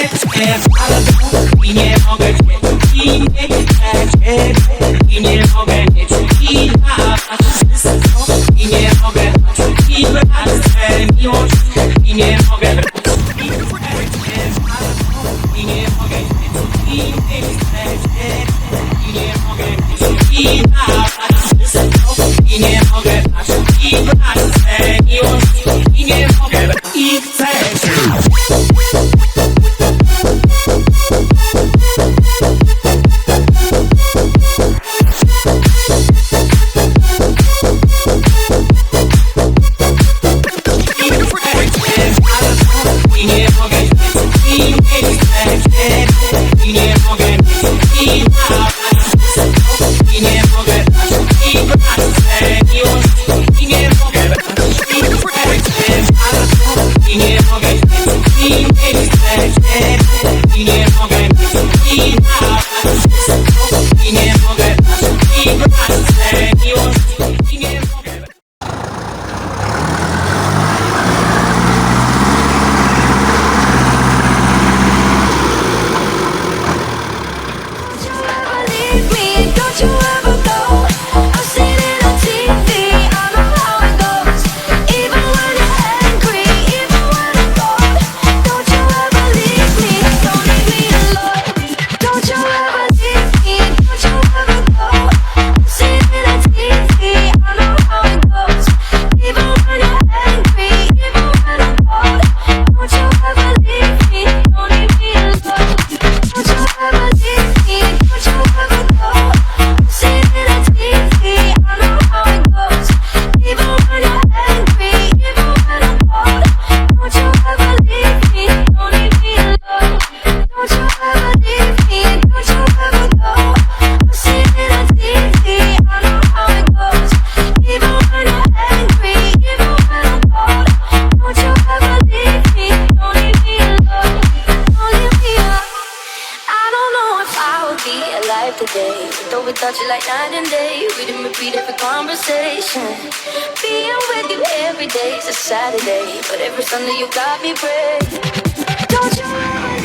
Yeah, yeah, a yeah, vida. life today. Though we touch you like night and day, we didn't repeat every conversation. Being with you every day is a Saturday, but every Sunday you got me praying. Don't you